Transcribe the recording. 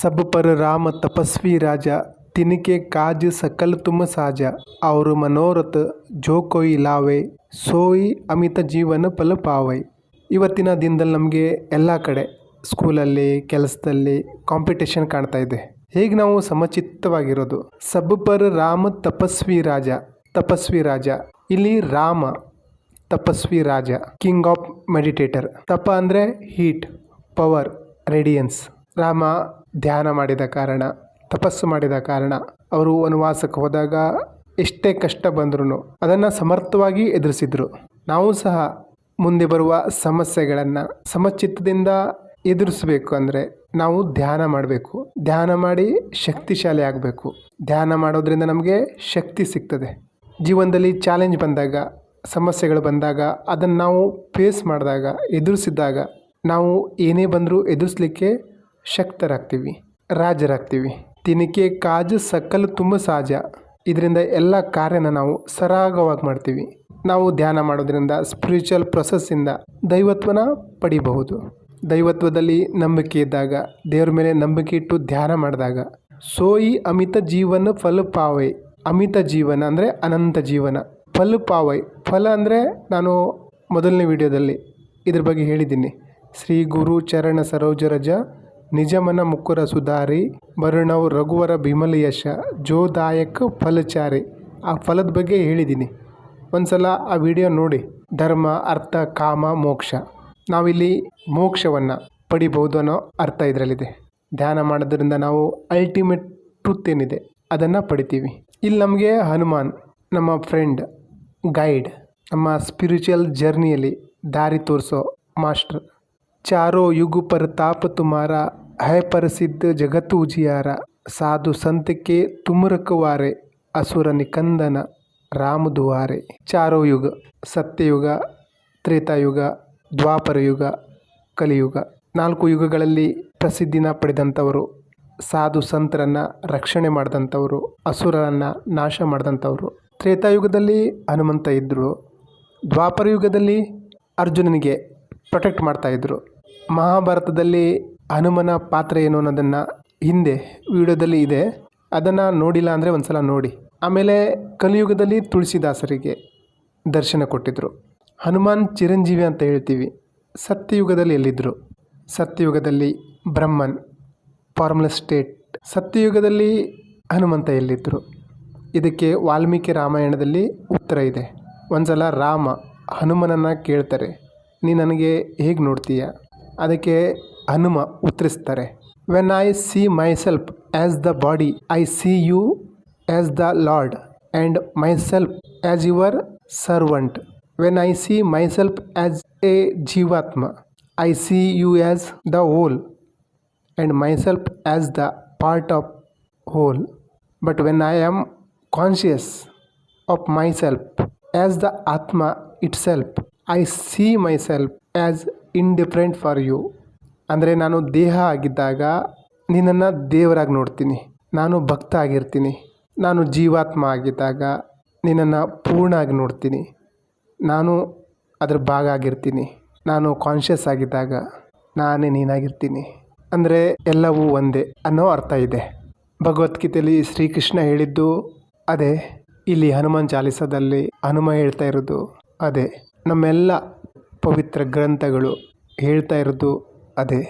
ಸಬ್ ಪರ ರಾಮ ತಪಸ್ವಿ ರಾಜ, ತಿನಿಕೆ ಕಾಜ ಸಕಲ್ ತುಮ ಸಾಜ, ಅವರು ಮನೋರಥ ಜೋ ಕೊಯ್ ಲಾವೆ, ಸೋಯಿ ಅಮಿತ ಜೀವನ ಫಲ ಪಾವೈ. ಇವತ್ತಿನ ದಿನದಲ್ಲಿ ನಮಗೆ ಎಲ್ಲ ಕಡೆ, ಸ್ಕೂಲಲ್ಲಿ, ಕೆಲಸದಲ್ಲಿ ಕಾಂಪಿಟೇಷನ್ ಕಾಣ್ತಾ ಇದೆ. ಹೇಗೆ ನಾವು ಸಮಚಿತ್ತವಾಗಿರೋದು? ಸಬ್ಬಪರ್ ರಾಮ ತಪಸ್ವಿ ರಾಜ ತಪಸ್ವಿ ರಾಜ, ಇಲ್ಲಿ ರಾಮ ತಪಸ್ವಿ ರಾಜ ಕಿಂಗ್ ಆಫ್ ಮೆಡಿಟೇಟರ್ ತಪ ಅಂದರೆ ಹೀಟ್ ಪವರ್ ರೇಡಿಯನ್ಸ್ ರಾಮ ಧ್ಯಾನ ಮಾಡಿದ ಕಾರಣ, ತಪಸ್ಸು ಮಾಡಿದ ಕಾರಣ ಅವರು ವನವಾಸಕ್ಕೆ ಹೋದಾಗ ಎಷ್ಟೇ ಕಷ್ಟ ಬಂದ್ರೂ ಅದನ್ನು ಸಮರ್ಥವಾಗಿ ಎದುರಿಸಿದ್ರು. ನಾವು ಸಹ ಮುಂದೆ ಬರುವ ಸಮಸ್ಯೆಗಳನ್ನು ಸಮಚಿತ್ತದಿಂದ ಎದುರಿಸಬೇಕು ಅಂದರೆ ನಾವು ಧ್ಯಾನ ಮಾಡಬೇಕು. ಧ್ಯಾನ ಮಾಡಿ ಶಕ್ತಿಶಾಲಿ ಆಗಬೇಕು. ಧ್ಯಾನ ಮಾಡೋದ್ರಿಂದ ನಮಗೆ ಶಕ್ತಿ ಸಿಗ್ತದೆ. ಜೀವನದಲ್ಲಿ ಚಾಲೆಂಜ್ ಬಂದಾಗ, ಸಮಸ್ಯೆಗಳು ಬಂದಾಗ, ಅದನ್ನು ನಾವು ಫೇಸ್ ಮಾಡಿದಾಗ ಎದುರಿಸಿದಾಗ ನಾವು ಏನೇ ಬಂದರೂ ಎದುರಿಸ್ಲಿಕ್ಕೆ ಶಕ್ತರಾಗ್ತೀವಿ, ರಾಜರಾಗ್ತೀವಿ. ತಿನಿಕೆ ಕಾಜು, ಸಕಲ್, ತುಂಬ ಸಹಜ. ಇದರಿಂದ ಎಲ್ಲ ಕಾರ್ಯನ ನಾವು ಸರಾಗವಾಗಿ ಮಾಡ್ತೀವಿ. ನಾವು ಧ್ಯಾನ ಮಾಡೋದ್ರಿಂದ ಸ್ಪಿರಿಚುವಲ್ ಪ್ರೊಸೆಸ್ಸಿಂದ ದೈವತ್ವನ ಪಡಿಬಹುದು. ದೈವತ್ವದಲ್ಲಿ ನಂಬಿಕೆ ಇದ್ದಾಗ, ದೇವ್ರ ಮೇಲೆ ನಂಬಿಕೆ ಇಟ್ಟು ಧ್ಯಾನ ಮಾಡಿದಾಗ, ಸೋಯಿ ಅಮಿತ ಜೀವನ ಫಲ ಪಾವೈ. ಅಮಿತ ಜೀವನ ಅಂದರೆ ಅನಂತ ಜೀವನ. ಫಲ ಪಾವೈ. ಫಲ ಅಂದರೆ ನಾನು ಮೊದಲನೇ ವಿಡಿಯೋದಲ್ಲಿ ಇದ್ರ ಬಗ್ಗೆ ಹೇಳಿದ್ದೀನಿ. ಶ್ರೀ ಗುರು ಚರಣ ಸರೋಜ ರಜ ನಿಜಮನ ಮುಕ್ಕುರ ಸುಧಾರಿ ಬರುಣವು ರಘುವರ ಭೀಮಲ ಯಶ ಜೋದಾಯಕ ಫಲಚಾರಿ ಆ ಫಲದ ಬಗ್ಗೆ ಹೇಳಿದ್ದೀನಿ ಒಂದು ಸಲ ಆ ವಿಡಿಯೋ ನೋಡಿ. ಧರ್ಮ, ಅರ್ಥ, ಕಾಮ, ಮೋಕ್ಷ. ನಾವಿಲ್ಲಿ ಮೋಕ್ಷವನ್ನು ಪಡಿಬಹುದು ಅನ್ನೋ ಅರ್ಥ ಇದರಲ್ಲಿದೆ. ಧ್ಯಾನ ಮಾಡೋದ್ರಿಂದ ನಾವು ಅಲ್ಟಿಮೇಟ್ ಟ್ರೂತ್ ಏನಿದೆ ಅದನ್ನು ಪಡಿತೀವಿ. ಇಲ್ಲಿ ನಮಗೆ ಹನುಮಾನ್, ನಮ್ಮ ಫ್ರೆಂಡ್ ಗೈಡ್ ನಮ್ಮ ಸ್ಪಿರಿಚುವಲ್ ಜರ್ನಿಯಲ್ಲಿ ದಾರಿ ತೋರಿಸೋ ಮಾಸ್ಟರ್ ಚಾರೋ ಯುಗಪರ ತಾಪ ತುಮಾರ है प्रसिद्ध जगत उजियारा साधु संत के तुम रखवारे असुर निकंदन ರಾಮ ದುವಾರೆ ಚಾರೋ ಯುಗ ಸತ್ಯಯುಗ ತ್ರೇತಾಯುಗ ದ್ವಾಪರ ಯುಗ ಕಲಿಯುಗ ನಾಲ್ಕು ಯುಗಗಳಲ್ಲಿ ಪ್ರಸಿದ್ಧಿನ ಪಡೆದಂಥವರು ಸಾಧು ಸಂತರನ್ನು ರಕ್ಷಣೆ ಮಾಡಿದಂಥವರು ಅಸುರರನ್ನು ನಾಶ ಮಾಡಿದಂಥವರು ತ್ರೇತಾಯುಗದಲ್ಲಿ ಹನುಮಂತ ಇದ್ದರು ದ್ವಾಪರ ಯುಗದಲ್ಲಿ ಅರ್ಜುನನಿಗೆ ಪ್ರೊಟೆಕ್ಟ್ ಮಾಡ್ತಾಯಿದ್ರು ಮಹಾಭಾರತದಲ್ಲಿ ಹನುಮನ ಪಾತ್ರ ಏನು ಅನ್ನೋದನ್ನು ಹಿಂದೆ ವಿಡಿಯೋದಲ್ಲಿ ಇದೆ. ಅದನ್ನು ನೋಡಿಲ್ಲ ಅಂದರೆ ಒಂದು ಸಲ ನೋಡಿ. ಆಮೇಲೆ ಕಲಿಯುಗದಲ್ಲಿ ತುಳಸಿದಾಸರಿಗೆ ದರ್ಶನ ಕೊಟ್ಟಿದ್ದರು ಹನುಮಾನ್ ಚಿರಂಜೀವಿ ಅಂತ ಹೇಳ್ತೀವಿ. ಸತ್ಯಯುಗದಲ್ಲಿ ಎಲ್ಲಿದ್ದರು ಸತ್ಯಯುಗದಲ್ಲಿ ಬ್ರಹ್ಮನ್, ಫಾರ್ಮುಲಾ ಸ್ಟೇಟ್. ಸತ್ಯಯುಗದಲ್ಲಿ ಹನುಮಂತ ಎಲ್ಲಿದ್ದರು ಇದಕ್ಕೆ ವಾಲ್ಮೀಕಿ ರಾಮಾಯಣದಲ್ಲಿ ಉತ್ತರ ಇದೆ. ಒಂದು ಸಲ ರಾಮ ಹನುಮನನ್ನು ಕೇಳ್ತಾರೆ, ನೀ ನನಗೆ ಹೇಗೆ ನೋಡ್ತೀಯ? ಅದಕ್ಕೆ Hanuma ಉತ್ತರಿಸ್ತಾರೆ when I see myself as the body I see you as the Lord and myself as your servant when I see myself as a jivatma I see you as the whole and myself as the part of whole but when I am conscious of myself as the atma itself I see myself as indifferent for you ಅಂದರೆ ನಾನು ದೇಹ ಆಗಿದ್ದಾಗ ನಿನ್ನನ್ನು ದೇವರಾಗಿ ನೋಡ್ತೀನಿ. ನಾನು ಭಕ್ತ ಆಗಿರ್ತೀನಿ. ನಾನು ಜೀವಾತ್ಮ ಆಗಿದ್ದಾಗ ನಿನ್ನನ್ನು ಪೂರ್ಣ ಆಗಿ ನೋಡ್ತೀನಿ. ನಾನು ಅದ್ರ ಭಾಗ ಆಗಿರ್ತೀನಿ. ನಾನು ಕಾನ್ಷಿಯಸ್ ಆಗಿದ್ದಾಗ ನಾನೇ ನೀನಾಗಿರ್ತೀನಿ. ಅಂದರೆ ಎಲ್ಲವೂ ಒಂದೇ ಅನ್ನೋ ಅರ್ಥ ಇದೆ. ಭಗವದ್ಗೀತೆಯಲ್ಲಿ ಶ್ರೀಕೃಷ್ಣ ಹೇಳಿದ್ದು ಅದೇ. ಇಲ್ಲಿ ಹನುಮಾನ್ ಚಾಲಿಸದಲ್ಲಿ ಹನುಮ ಹೇಳ್ತಾ ಇರೋದು ಅದೇ. ನಮ್ಮೆಲ್ಲ ಪವಿತ್ರ ಗ್ರಂಥಗಳು ಹೇಳ್ತಾ ಇರೋದು ಅದೇ